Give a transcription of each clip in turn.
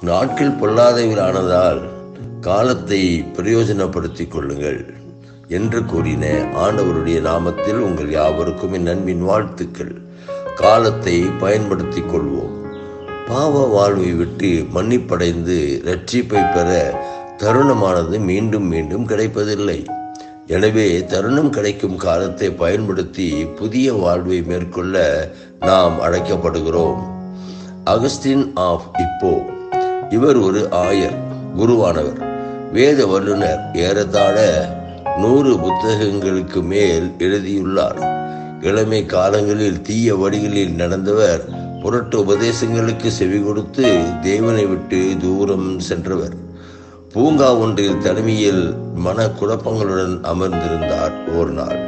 நாட்கள் பொல்லாதவர்களானதால் காலத்தை பிரயோஜனப்படுத்திக் கொள்ளுங்கள் என்று கூறின ஆண்டவருடைய நாமத்தில் உங்கள் யாவருக்கும் என் நண்பின் வாழ்த்துக்கள். காலத்தை பயன்படுத்திக் கொள்வோம். பாவ வாழ்வை விட்டு மன்னிப்படைந்து ரட்சிப்பை பெற தருணமானது மீண்டும் மீண்டும் கிடைப்பதில்லை. எனவே தருணம் கிடைக்கும் காலத்தை பயன்படுத்தி புதிய வாழ்வை மேற்கொள்ள நாம் அழைக்கப்படுகிறோம். அகஸ்டின் ஆஃப் இப்போ. இவர் ஒரு ஆயர் குருவானவர். வேத வல்லுநர் ஏறத்தாழ நூறு புத்தகங்களுக்கு மேல் எழுதியுள்ளார். இளமை காலங்களில் தீய வழிகளில் நடந்தவர் புரட்டு உபதேசங்களுக்கு செவி கொடுத்து தேவனை விட்டு தூரம் சென்றவர். பூங்கா ஒன்றில் தனிமையில் மன குழப்பங்களுடன் அமர்ந்திருந்தார் ஒரு நாள்.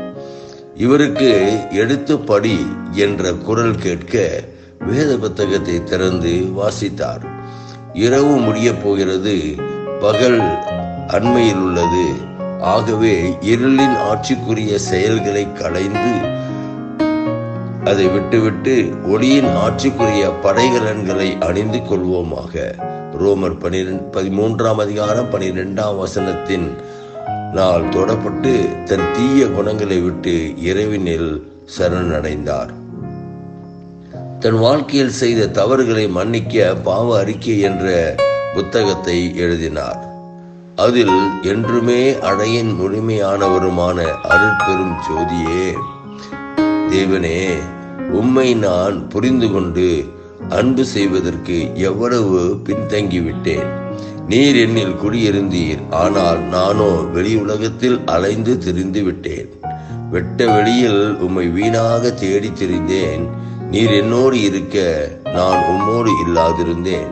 இவருக்கு எடுத்து படி என்ற குரல் கேட்க வேத புத்தகத்தை திறந்து வாசித்தார். இரவு முடியப் போகிறது. பகல் அண்மையில் உள்ளது ஆகவே இருளின் ஆட்சிக்குரிய செயல்களை களைந்து அதை விட்டுவிட்டு ஒளியின் ஆட்சிக்குரிய படைகலன்களை அணிந்து கொள்வோமாக. ரோமர் பனிரெண்டு பதிமூன்றாம் அதிகாரம் பனிரெண்டாம் வசனத்தின் நாள் தொடப்பட்டு தன் தீய குணங்களை விட்டு இறைவனில் சரணடைந்தார். தன் வாழ்க்கையில் செய்த தவறுகளை மன்னிக்க பாவ அறிக்கை என்ற புத்தகத்தை எழுதினார். அதில் என்றுமே அடையின் முழுமையானவருமான அருட்பெரும் ஜோதியே தேவனே உம்மை நான் புரிந்து கொண்டு அன்பு செய்வதற்கு எவ்வளவு பின்தங்கிவிட்டேன். நீர் என்னில் குடியிருந்தீர் ஆனால் நானோ வெளி உலகத்தில் அலைந்து திரிந்து விட்டேன். வெட்ட வெளியில் உம்மை வீணாக தேடி திரிந்தேன். நீர் என்னோடு இருக்க நான் உம்மோடு இல்லாதிருந்தேன்.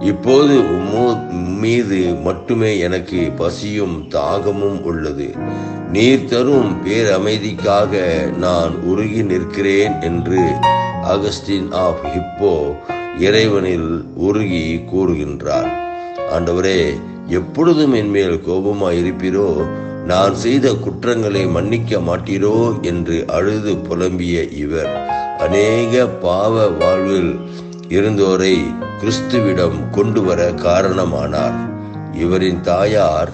இப்போது உம்மோ மீது மட்டுமே எனக்கு பசியும் தாகமும் உள்ளது. நீர் தரும் பேரமைதிக்காக நான் உருகி நிற்கிறேன் என்று அகஸ்டின் ஆஃப் ஹிப்போ இறைவனில் உருகி கூறுகின்றார். ஆண்டவரே எப்பொழுதும் என்மேல் கோபமாய் இருப்பீரோ நான் செய்த குற்றங்களை மன்னிக்க மாட்டீரோ? என்று அழுது புலம்பிய இவர். அநேக பாவ வாழ்வில் இருந்தோரை கிறிஸ்துவிடம் கொண்டு வர காரணமானார். இவரின் தாயார்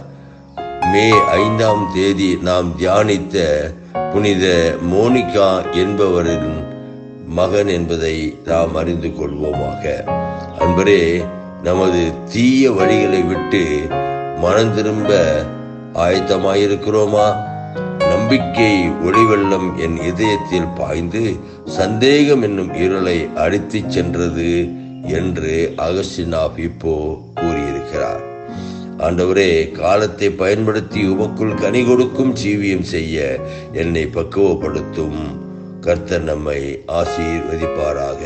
மே ஐந்தாம் தேதி நாம் தியானித்த புனித மோனிகா என்பவரின் மகன் என்பதை நாம் அறிந்து கொள்வோமாக. அன்பரே நமது தீய வழிகளை விட்டு மனம் திரும்ப ஆயத்தமாயிருக்கிறோமா? நம்பிக்கை ஒளிவெள்ளம் என் இதயத்தில் பாய்ந்து சந்தேகம் என்னும் இருளை அடித்துச் சென்றது என்று அகஸ்டினா இப்போ கூறியிருக்கிறார். ஆண்டவரே காலத்தை பயன்படுத்தி உமக்குள் கனி கொடுக்கும் ஜீவியம் செய்ய என்னை பக்குவப்படுத்தும். கர்த்தர் நம்மை ஆசீர்வதிப்பாராக.